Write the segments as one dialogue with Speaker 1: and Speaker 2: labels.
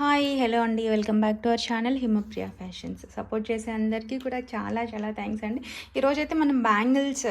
Speaker 1: Hi hello అండి. Welcome back to our channel Himapriya fashions. Support చేసే అందరికీ కూడా చాలా చాలా థ్యాంక్స్ అండి. ఈరోజైతే మనం బ్యాంగిల్స్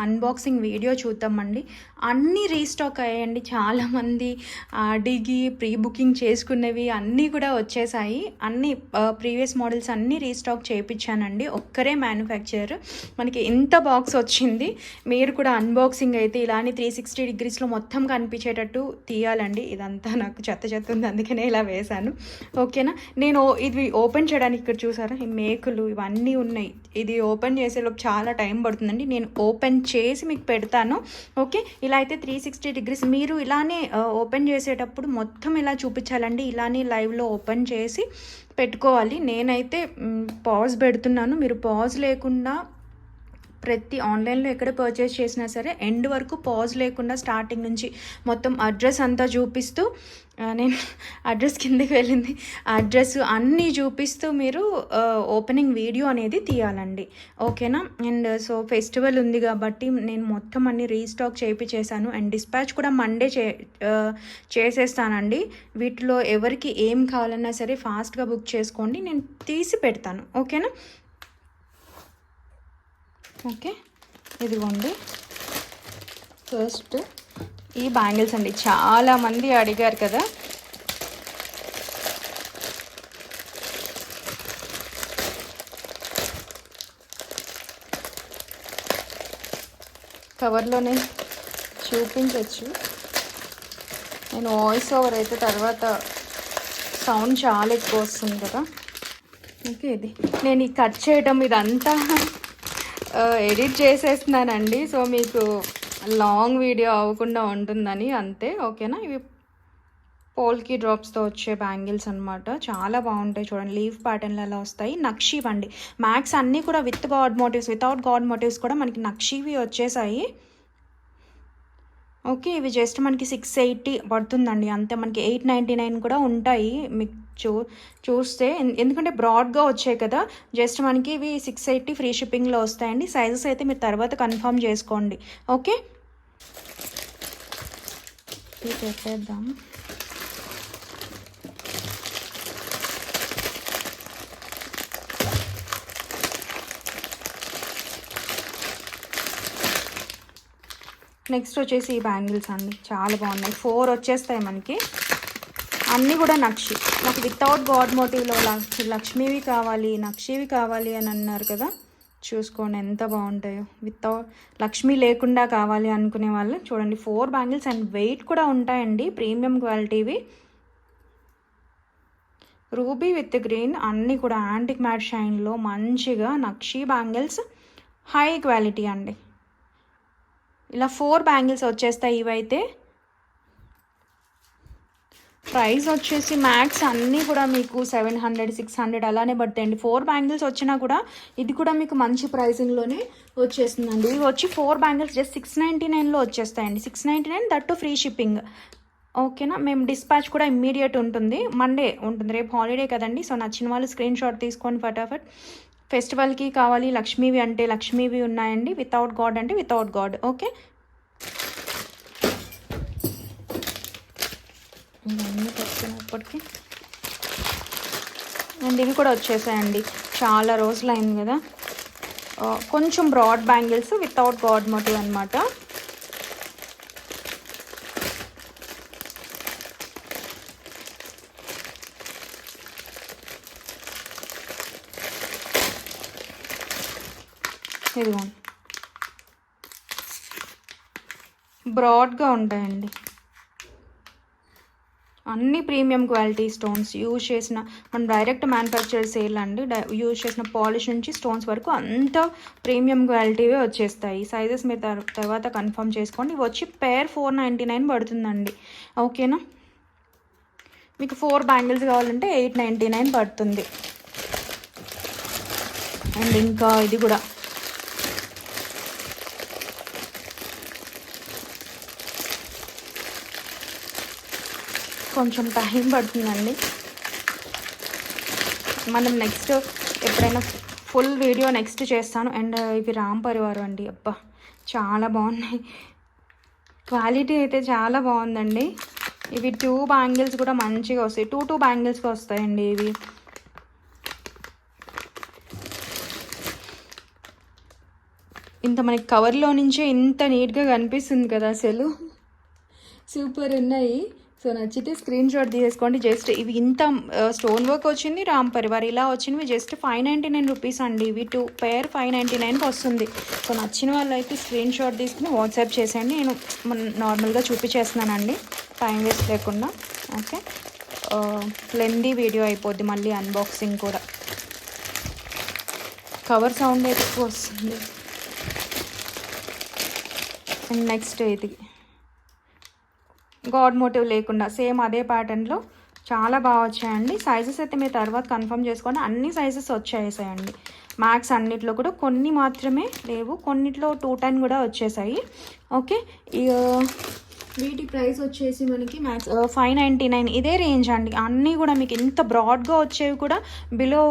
Speaker 1: అన్బాక్సింగ్ వీడియో చూద్దామండి. అన్నీ రీస్టాక్ అయ్యాయండి. చాలామంది అడిగి ప్రీ బుకింగ్ చేసుకున్నవి అన్నీ కూడా వచ్చేసాయి. అన్ని ప్రీవియస్ మోడల్స్ అన్నీ రీస్టాక్ చేయించానండి. ఒక్కరే మ్యానుఫ్యాక్చరర్ మనకి ఎంత బాక్స్ వచ్చింది. మీరు కూడా అన్బాక్సింగ్ అయితే ఇలానే త్రీ సిక్స్టీ డిగ్రీస్లో మొత్తం కనిపించేటట్టు తీయాలండి. ఇదంతా నాకు చెత్త చెత్త ఉంది. అందుకనే ఇలా వేశాను. ఓకేనా? నేను ఇది ఓపెన్ చేయడానికి ఇక్కడ చూసారా? ఈ మేకులు ఇవన్నీ ఉన్నాయి. ఇది ఓపెన్ చేసేలోపు చాలా టైం పడుతుందండి. నేను ఓపెన్ చేసి మీకు పెడతాను ఓకే? ఇలా అయితే త్రీ సిక్స్టీ డిగ్రీస్ మీరు ఇలానే ఓపెన్ చేసేటప్పుడు మొత్తం ఇలా చూపించాలండి. ఇలానే లైవ్లో ఓపెన్ చేసి పెట్టుకోవాలి. నేనైతే పాజ్ పెడుతున్నాను. మీరు పాజ్ లేకుండా ప్రతి ఆన్లైన్లో ఎక్కడ పర్చేస్ చేసినా సరే ఎండ్ వరకు పాజ్ లేకుండా స్టార్టింగ్ నుంచి మొత్తం అడ్రస్ అంతా చూపిస్తూ నేను అడ్రస్ కిందకి వెళ్ళింది. అడ్రస్ అన్నీ చూపిస్తూ మీరు ఓపెనింగ్ వీడియో అనేది తీయాలండి. ఓకేనా? అండ్ సో ఫెస్టివల్ ఉంది కాబట్టి నేను మొత్తం అన్ని రీస్టాక్ చేయించేశాను అండ్ డిస్పాచ్ కూడా మండే చే చేసేస్తానండి. వీటిలో ఎవరికి ఏం కావాలన్నా సరే ఫాస్ట్గా బుక్ చేసుకోండి. నేను తీసి పెడతాను. ఓకేనా? ఓకే. ఇదిగోండి. ఫస్ట్ ఈ బ్యాంగిల్స్ అండి. చాలా మంది అడిగారు కదా. కవర్లోనే చూపించవచ్చు నేను వాయిస్ ఓవర్ అయితే తర్వాత సౌండ్ చాలా ఎక్కువ వస్తుంది కదా. ఓకే ఇది. నేను ఈ కట్ చేయడం ఇదంతా ఎడిట్ చేసేస్తున్నానండి. సో మీకు లాంగ్ వీడియో అవ్వకుండా ఉంటుందని అంతే ఓకేనా? ఇవి పోల్కి డ్రాప్స్తో వచ్చే బ్యాంగిల్స్ అనమాట చాలా బాగుంటాయి చూడండి. లీఫ్ ప్యాటర్న్లు వస్తాయి? నక్షీవ్ అండి మ్యాక్స్ అన్నీ కూడా with god motives without god motives కూడా మనకి నక్షీవి వచ్చేసాయి. ఓకే ఇవి జస్ట్ మనకి సిక్స్ ఎయిటీ పడుతుందండి. అంతే మనకి ఎయిట్ నైంటీ నైన్ కూడా ఉంటాయి. మీకు చూ చూస్తే ఎందుకంటే బ్రాడ్గా వచ్చాయి కదా జస్ట్ మనకి ఇవి సిక్స్ ఎయిటీ ఫ్రీ షిప్పింగ్లో వస్తాయండి. సైజెస్ అయితే మీరు తర్వాత కన్ఫర్మ్ చేసుకోండి. ఓకే? ఇది పెట్టేద్దాం. నెక్స్ట్ వచ్చేసి ఈ బ్యాంగిల్స్ అండి. చాలా బాగున్నాయి. ఫోర్ వచ్చేస్తాయి మనకి. అన్నీ కూడా నక్షి. నాకు వితౌట్ గాడ్ మోటివ్లో లక్ష్మీవి కావాలి నక్షివి కావాలి అని అన్నారు కదా చూసుకోండి ఎంత బాగుంటాయో. వితౌట్ లక్ష్మి లేకుండా కావాలి అనుకునే వాళ్ళు చూడండి ఫోర్ బ్యాంగిల్స్ అండ్ వెయిట్ కూడా ఉంటాయండి ప్రీమియం క్వాలిటీవి రూబీ విత్ గ్రీన్ అన్నీ కూడా యాంటిక్ మ్యాట్ షైన్లో మంచిగా నక్షి బ్యాంగిల్స్ హై క్వాలిటీ అండి. ఇలా ఫోర్ బ్యాంగిల్స్ వచ్చేస్తాయి ఇవైతే. ప్రైస్ వచ్చేసి మ్యాక్స్ అన్నీ కూడా మీకు సెవెన్ హండ్రెడ్ సిక్స్ హండ్రెడ్ అలానే పడతాయండి. ఫోర్ బ్యాంగిల్స్ వచ్చినా కూడా ఇది కూడా మీకు మంచి ప్రైసింగ్లోనే వచ్చేస్తుందండి. ఇవి వచ్చి four bangles just six ninety నైన్లో వచ్చేస్తాయండి. Six ninety nine that free shipping. ఓకేనా? మేము డిస్పాచ్ కూడా ఇమ్మీడియట్ ఉంటుంది. మండే ఉంటుంది. రేపు హాలిడే కదండి. సో నచ్చిన వాళ్ళు స్క్రీన్ షాట్ తీసుకొని ఫటాఫట్. ఫెస్టివల్కి కావాలి లక్ష్మీవి అంటే లక్ష్మీవి ఉన్నాయండి. వితౌట్ గాడ్ అంటే వితౌట్ గాడ్. ఓకే? ఇవన్నీ పెట్టుకున్నప్పటికీ అండ్ ఇవి కూడా వచ్చేసాయండి. చాలా రోజులు అయింది కదా కొంచెం broad bangles without god motive అనమాట ఇదిగోండి. బ్రాడ్గా ఉంటాయండి. అన్ని ప్రీమియం క్వాలిటీ స్టోన్స్ యూజ్ చేసిన మనం డైరెక్ట్ మ్యానుఫ్యాక్చర్ సేల్ అండి యూజ్ చేసిన పాలిష్ నుంచి స్టోన్స్ వరకు అంత ప్రీమియం క్వాలిటీవే వచ్చేస్తాయి. సైజెస్ మీరు తర్వాత కన్ఫర్మ్ చేసుకోండి. వచ్చి పేర్ ఫోర్ నైంటీ నైన్ పడుతుందండి. ఓకేనా మీకు ఫోర్ బ్యాంగిల్స్ కావాలంటే ఎయిట్ నైంటీ నైన్ పడుతుంది. అండ్ ఇంకా ఇది కూడా. కొంచెం టైం పడుతుందండి. మనం నెక్స్ట్ ఎప్పుడైనా ఫుల్ వీడియో నెక్స్ట్ చేస్తాను. అండ్ ఇవి రామ్ పరివారం అండి. అబ్బా చాలా బాగున్నాయి. క్వాలిటీ అయితే చాలా బాగుందండి. ఇవి టూ బ్యాంగిల్స్ కూడా మంచిగా వస్తాయి. టూ టూ బ్యాంగిల్స్కి వస్తాయండి ఇవి. ఇంత మనకి కవర్లో నుంచే ఇంత నీట్గా కనిపిస్తుంది కదా అసలు సూపర్ ఉన్నాయి. సో నచ్చితే స్క్రీన్ షాట్ తీసేసుకోండి. జస్ట్ ఇవి ఇంత స్టోన్ వర్క్ వచ్చింది రామ్ పరివార్ ఇలా వచ్చినవి just five ninety nine rupees అండి. ఇవి టూ పేర్ ఫైవ్ నైంటీ నైన్కి వస్తుంది. సో నచ్చిన వాళ్ళు అయితే స్క్రీన్ షాట్ తీసుకుని వాట్సాప్ చేసేయండి. నేను నార్మల్గా చూపించేస్తున్నానండి. టైం వేస్ట్ లేకుండా. ఓకే లెందీ వీడియో అయిపోద్ది మళ్ళీ అన్బాక్సింగ్ కూడా. కవర్ సౌండ్ ఎక్కువ వస్తుంది. అండ్ నెక్స్ట్ ఇది గాడ్ మోటివ్ లేకుండా సేమ్ అదే ప్యాటర్న్లో చాలా బాగా వచ్చాయండి. సైజెస్ అయితే మీరు తర్వాత కన్ఫర్మ్ చేసుకోండి అన్ని సైజెస్ వచ్చేసాయండి. మ్యాక్స్ అన్నిట్లో కూడా కొన్ని మాత్రమే లేవు. కొన్నిట్లో టూ టెన్ కూడా వచ్చేసాయి. ఓకే. వీటి ప్రైస్ వచ్చేసి మనకి మ్యాక్స్ ఫైవ్ నైంటీ నైన్. ఇదే రేంజ్ అండి. అన్నీ కూడా మీకు ఇంత బ్రాడ్గా వచ్చేవి కూడా బిలో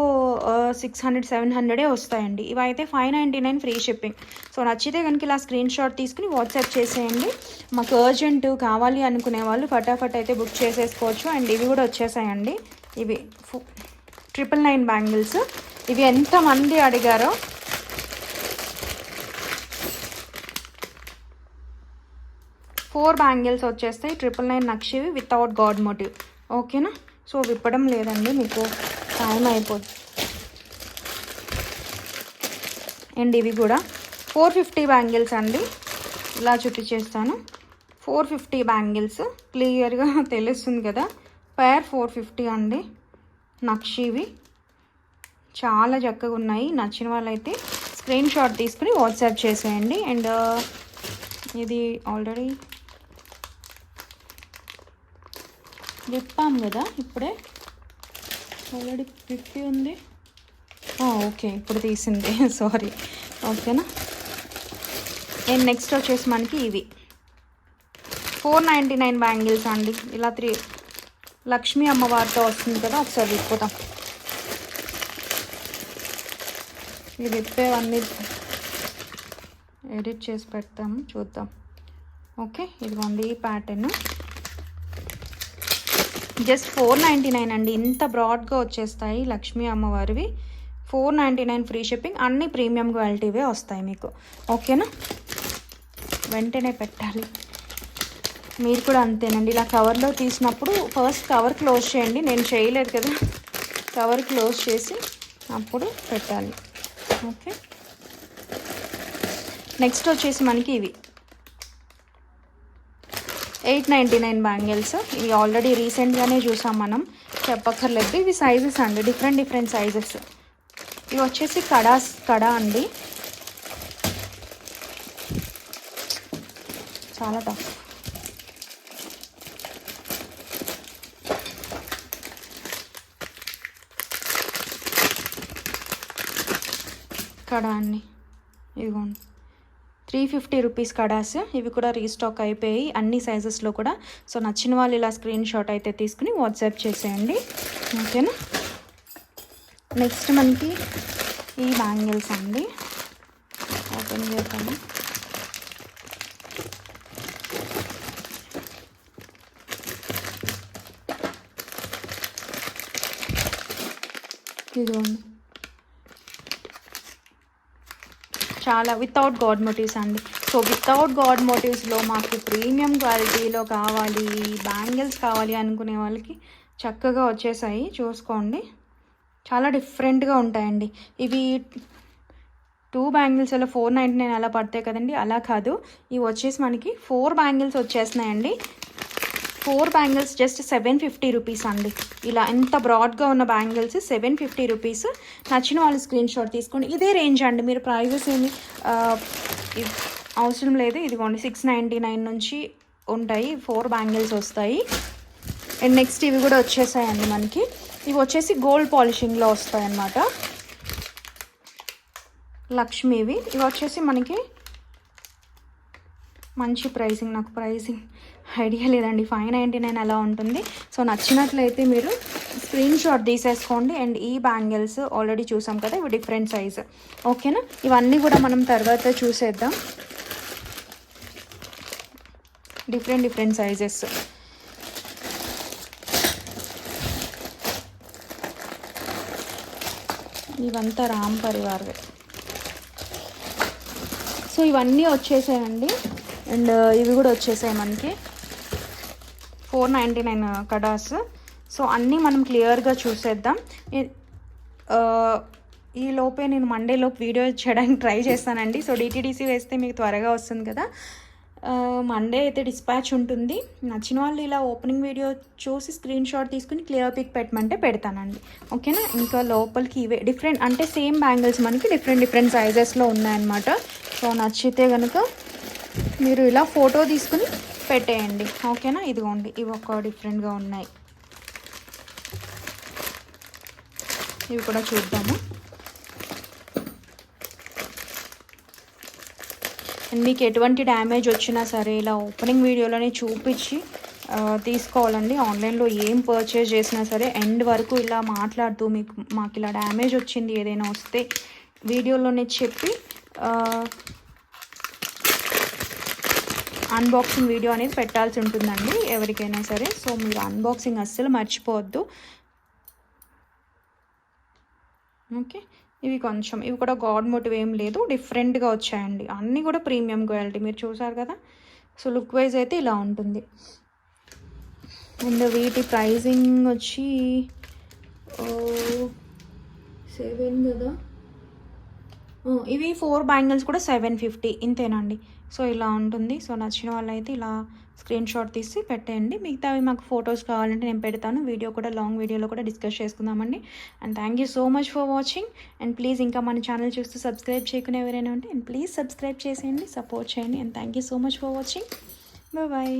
Speaker 1: సిక్స్ హండ్రెడ్ సెవెన్ హండ్రెడే వస్తాయండి. ఇవి అయితే five ninety nine free shipping. So నచ్చితే కనుక ఇలా స్క్రీన్ షాట్ తీసుకుని వాట్సాప్ చేసేయండి. మాకు అర్జెంటు కావాలి అనుకునే వాళ్ళు ఫటాఫట్ అయితే బుక్ చేసేసుకోవచ్చు. అండ్ ఇవి కూడా వచ్చేసాయండి. ఇవి ట్రిపుల్ నైన్ బ్యాంగిల్స్. ఇవి ఎంతమంది అడిగారో ఫోర్ బ్యాంగిల్స్ వచ్చేస్తాయి. ట్రిపుల్ నైన్ నక్షివి వితౌట్ గాడ్ మోటివ్ ఓకేనా సో విప్పడం లేదండి. మీకు టైం అయిపోద్ది అండ్ ఇవి కూడా. ఫోర్ ఫిఫ్టీ బ్యాంగిల్స్ అండి. ఇలా చూపించేస్తాను ఫోర్ ఫిఫ్టీ బ్యాంగిల్స్. క్లియర్గా తెలుస్తుంది కదా? పేర్ ఫోర్ ఫిఫ్టీ అండి. నక్షివి. చాలా చక్కగా ఉన్నాయి. నచ్చిన వాళ్ళైతే స్క్రీన్ షాట్ తీసుకుని వాట్సాప్ చేసేయండి. అండ్ ఇది ఆల్రెడీ విప్పాం కదా ఇప్పుడే. ఆల్రెడీ విప్పి ఉంది. ఓకే ఇప్పుడు తీసింది. సారీ ఓకేనా? అండ్ నెక్స్ట్ వచ్చేసి మనకి ఇవి. ఫోర్ నైంటీ నైన్ బ్యాంగిల్స్ అండి. ఇలా త్రీ లక్ష్మీ అమ్మవారితో వస్తుంది కదా ఒకసారి విప్పుతాం. ఇవి విప్పేవన్నీ ఎడిట్ చేసి పెడతాము చూద్దాం. ఓకే ఇదిగోండి ఈ pattern just four ninety nine అండి. ఇంత బ్రాడ్గా వచ్చేస్తాయి Lakshmi అమ్మవారివి. Four ninety nine free shipping. అన్ని ప్రీమియం క్వాలిటీవే వస్తాయి మీకు. ఓకేనా? వెంటనే పెట్టాలి. మీరు కూడా అంతేనండి. ఇలా కవర్లో తీసినప్పుడు ఫస్ట్ కవర్ క్లోజ్ చేయండి. నేను చేయలేదు కదా. కవర్ క్లోజ్ చేసి అప్పుడు పెట్టాలి. ఓకే? నెక్స్ట్ వచ్చేసి మనకి ఇవి. Eight ninety nine bangles. ఇవి ఆల్రెడీ రీసెంట్గానే చూసాం మనం. చెప్పక్కర్లేదు. ఇవి సైజెస్ అండి. Different different sizes. ఇవి వచ్చేసి కడాస్ కడా అండి. చాలా టఫ్. కడా అండి. ఇదిగోండి. Three fifty rupees kadas. ఇవి కూడా రీస్టాక్ అయిపోయి అన్ని సైజెస్లో కూడా. సో నచ్చిన వాళ్ళు ఇలా స్క్రీన్ షాట్ అయితే తీసుకుని వాట్సాప్ చేసేయండి. ఓకేనా? నెక్స్ట్ మనకి ఈ బ్యాంగిల్స్ అండి. ఓపెన్ చేద్దాము. ఇదిగోండి. చాలా వితౌట్ గాడ్ మోటివ్స్ అండి. సో వితౌట్ గాడ్ మోటివ్స్లో మాకు ప్రీమియం క్వాలిటీలో కావాలి బ్యాంగిల్స్ కావాలి అనుకునే వాళ్ళకి చక్కగా వచ్చేసాయి. చూసుకోండి. చాలా డిఫరెంట్గా ఉంటాయండి. ఇవి టూ బ్యాంగిల్స్ అలా ఫోర్ నైంటీ నైన్ అలా పడతాయి కదండి. అలా కాదు. ఇవి వచ్చేసి మనకి four bangles వచ్చేస్తున్నాయండి four bangles just seven fifty rupees అండి. ఇలా ఎంత బ్రాడ్గా ఉన్న బ్యాంగిల్స్ సెవెన్ ఫిఫ్టీ రూపీస్. నచ్చిన వాళ్ళు స్క్రీన్ షాట్ తీసుకోండి. ఇదే రేంజ్ అండి. మీరు ప్రైజెస్ ఏమి అవసరం లేదు. ఇదిగోండి సిక్స్ నైంటీ నైన్ నుంచి ఉంటాయి. ఫోర్ బ్యాంగిల్స్ వస్తాయి. అండ్ నెక్స్ట్ ఇవి కూడా వచ్చేసాయండి మనకి. ఇవి వచ్చేసి గోల్డ్ పాలిషింగ్లో వస్తాయి అన్నమాట లక్ష్మీవి. ఇవి వచ్చేసి మనకి మంచి ప్రైసింగ్ నాకు ప్రైసింగ్. ఐడియా లేదండి. ఫైవ్ నైంటీ నైన్ అలా ఉంటుంది. సో నచ్చినట్లయితే మీరు స్క్రీన్ షాట్ తీసేసుకోండి. అండ్ ఈ బ్యాంగిల్స్ ఆల్రెడీ చూసాం కదా ఇవి డిఫరెంట్ సైజ్. ఓకేనా? ఇవన్నీ కూడా మనం తర్వాత చూసేద్దాం. Different different sizes. ఇవంతా రామ్ పరివార్వే. సో ఇవన్నీ వచ్చేసాయండి. అండ్ ఇవి కూడా వచ్చేసాయి మనకి. Four ninety nine kadas. So అన్నీ మనం క్లియర్గా చూసేద్దాం. ఈ- ఈ లోపే నేను మండేలో వీడియో చేయడానికి ట్రై చేస్తానండి. సో డిటీడీసీ వేస్తే మీకు త్వరగా వస్తుంది కదా. మండే అయితే డిస్పాచ్ ఉంటుంది. నచ్చిన వాళ్ళు ఇలా ఓపెనింగ్ వీడియో చూసి స్క్రీన్ షాట్ తీసుకుని క్లియర్ పిక్ పెట్టమంటే పెడతానండి. ఓకేనా? ఇంకా లోపలికి ఇవే డిఫరెంట్ అంటే సేమ్ బ్యాంగిల్స్ మనకి డిఫరెంట్ డిఫరెంట్ సైజెస్లో ఉన్నాయన్నమాట. సో నచ్చితే కనుక మీరు ఇలా ఫోటో తీసుకుని పెట్టేయండి. ఓకేనా? ఇదిగోండి ఇవి ఒక డిఫరెంట్గా ఉన్నాయి. ఇవి కూడా చూద్దాము. మీకు ఎటువంటి డ్యామేజ్ వచ్చినా సరే ఇలా ఓపెనింగ్ వీడియోలోనే చూపించి తీసుకోవాలండి. ఆన్లైన్లో ఏం పర్చేజ్ చేసినా సరే ఎండ్ వరకు ఇలా మాట్లాడుతూ మీకు మాకు ఇలా డ్యామేజ్ వచ్చింది ఏదైనా వస్తే వీడియోలోనే చెప్పి అన్బాక్సింగ్ వీడియో అనేది పెట్టాల్సి ఉంటుందండి ఎవరికైనా సరే. సో మీరు అన్బాక్సింగ్ అస్సలు మర్చిపోవద్దు. ఓకే. ఇవి కొంచెం ఇవి కూడా గాడ్ మోటివ్ ఏం లేదు డిఫరెంట్గా వచ్చాయండి. అన్నీ కూడా ప్రీమియం క్వాలిటీ మీరు చూసారు కదా? సో లుక్ వైజ్ అయితే ఇలా ఉంటుంది. అండ్ వీటి ప్రైజింగ్ వచ్చి సెవెన్ కదా? ఇవి ఫోర్ బ్యాంగిల్స్ కూడా సెవెన్ ఫిఫ్టీ ఇంతేనండి. సో ఇలా ఉంటుంది. సో నచ్చిన వాళ్ళైతే ఇలా స్క్రీన్ షాట్ తీసి పెట్టేయండి. మిగతావి మాకు ఫొటోస్ కావాలంటే నేను పెడతాను. వీడియో కూడా లాంగ్ వీడియోలో కూడా డిస్కస్ చేసుకుందామండి. And thank you so much for watching and please ఇంకా మన ఛానల్ చూస్తూ సబ్స్క్రైబ్ చేయకునే ఎవరైనా ఉంటే అండ్ ప్లీజ్ సబ్స్క్రైబ్ చేసేయండి సపోర్ట్ చేయండి. And thank you so much for watching bye